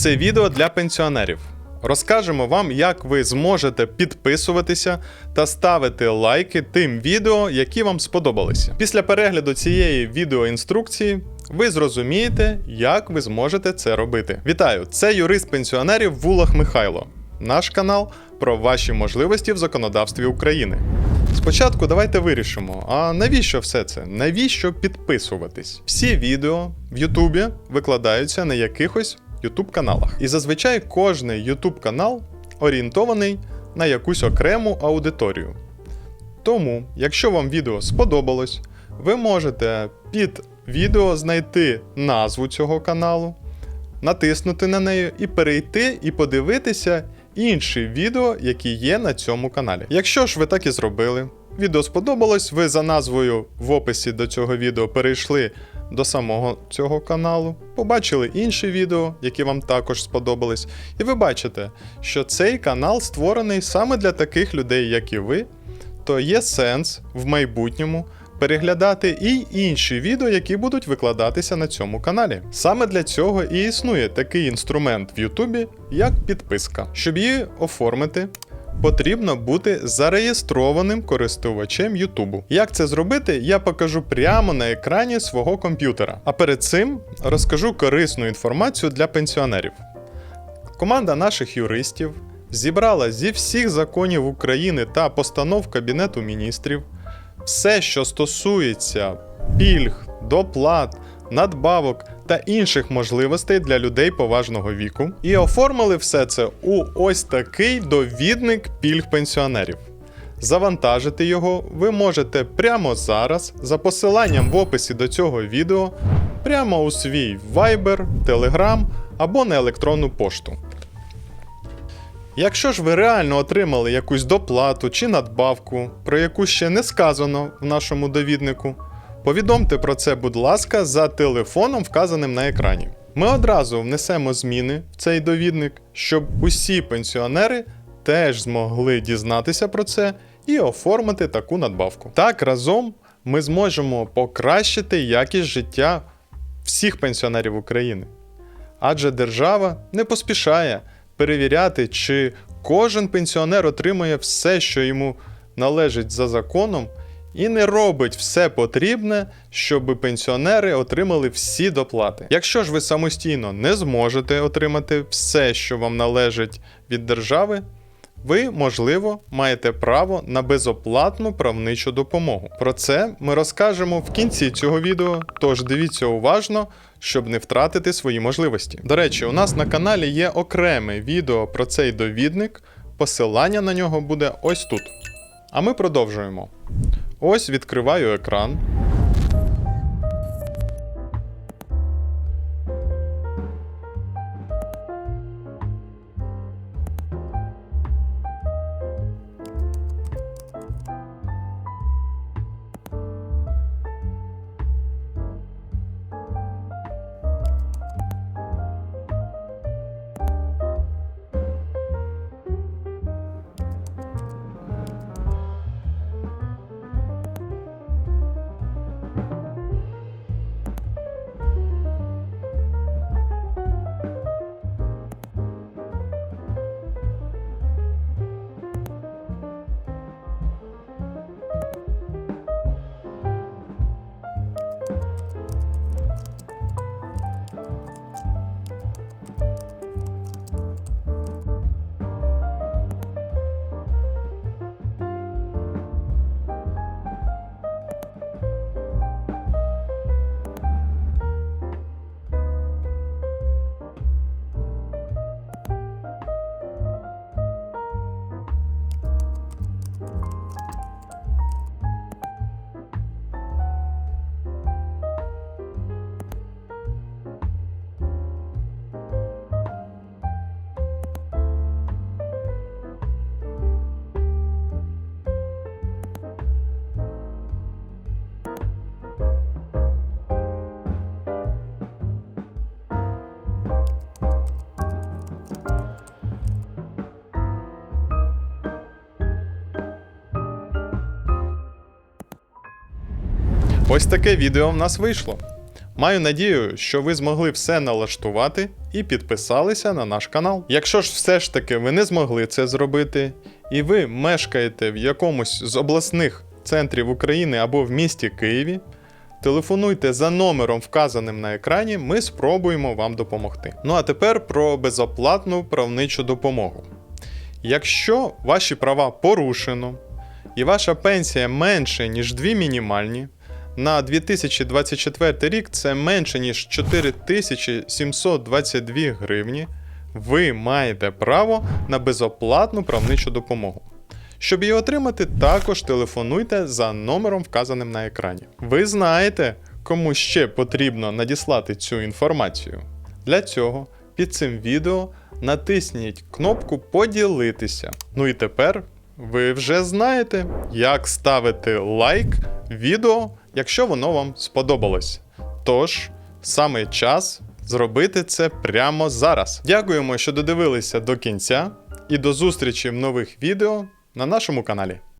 Це відео для пенсіонерів. Розкажемо вам, як ви зможете підписуватися та ставити лайки тим відео, які вам сподобалися. Після перегляду цієї відеоінструкції ви зрозумієте, як ви зможете це робити. Вітаю! Це юрист пенсіонерів Вулах Михайло. Наш канал про ваші можливості в законодавстві України. Спочатку давайте вирішимо, а навіщо все це? Навіщо підписуватись? Всі відео в Ютубі викладаються на якихось Ютуб каналах. І зазвичай кожний Ютуб канал орієнтований на якусь окрему аудиторію. Тому, якщо вам відео сподобалось, ви можете під відео знайти назву цього каналу, натиснути на неї і перейти і подивитися інші відео, які є на цьому каналі. Якщо ж ви так і зробили, відео сподобалось, ви за назвою в описі до цього відео перейшли до самого цього каналу, побачили інші відео, які вам також сподобались, і ви бачите, що цей канал створений саме для таких людей, як і ви, то є сенс в майбутньому переглядати і інші відео, які будуть викладатися на цьому каналі. Саме для цього і існує такий інструмент в Ютубі, як підписка. Щоб її оформити, потрібно бути зареєстрованим користувачем Ютубу. Як це зробити, я покажу прямо на екрані свого комп'ютера. А перед цим розкажу корисну інформацію для пенсіонерів. Команда наших юристів зібрала зі всіх законів України та постанов Кабінету міністрів все, що стосується пільг, доплат, надбавок та інших можливостей для людей поважного віку, і оформили все це у ось такий довідник пільг пенсіонерів. Завантажити його ви можете прямо зараз за посиланням в описі до цього відео, прямо у свій Viber, Telegram або на електронну пошту. Якщо ж ви реально отримали якусь доплату чи надбавку, про яку ще не сказано в нашому довіднику, повідомте про це, будь ласка, за телефоном, вказаним на екрані. Ми одразу внесемо зміни в цей довідник, щоб усі пенсіонери теж змогли дізнатися про це і оформити таку надбавку. Так разом ми зможемо покращити якість життя всіх пенсіонерів України. Адже держава не поспішає перевіряти, чи кожен пенсіонер отримує все, що йому належить за законом, і не робить все потрібне, щоб пенсіонери отримали всі доплати. Якщо ж ви самостійно не зможете отримати все, що вам належить від держави, ви, можливо, маєте право на безоплатну правничу допомогу. Про це ми розкажемо в кінці цього відео, тож дивіться уважно, щоб не втратити свої можливості. До речі, у нас на каналі є окреме відео про цей довідник, посилання на нього буде ось тут. А ми продовжуємо. Ось відкриваю екран. Ось таке відео в нас вийшло. Маю надію, що ви змогли все налаштувати і підписалися на наш канал. Якщо ж все ж таки ви не змогли це зробити, і ви мешкаєте в якомусь з обласних центрів України або в місті Києві, телефонуйте за номером, вказаним на екрані, ми спробуємо вам допомогти. Ну а тепер про безоплатну правничу допомогу. Якщо ваші права порушено і ваша пенсія менше, ніж дві мінімальні, на 2024 рік це менше ніж 4722 гривні, ви маєте право на безоплатну правничу допомогу. Щоб її отримати, також телефонуйте за номером, вказаним на екрані. Ви знаєте, кому ще потрібно надіслати цю інформацію. Для цього під цим відео натисніть кнопку Поділитися. Ну і тепер ви вже знаєте, як ставити лайк відео, якщо воно вам сподобалось. Тож, саме час зробити це прямо зараз. Дякуємо, що додивилися до кінця, і до зустрічі в нових відео на нашому каналі.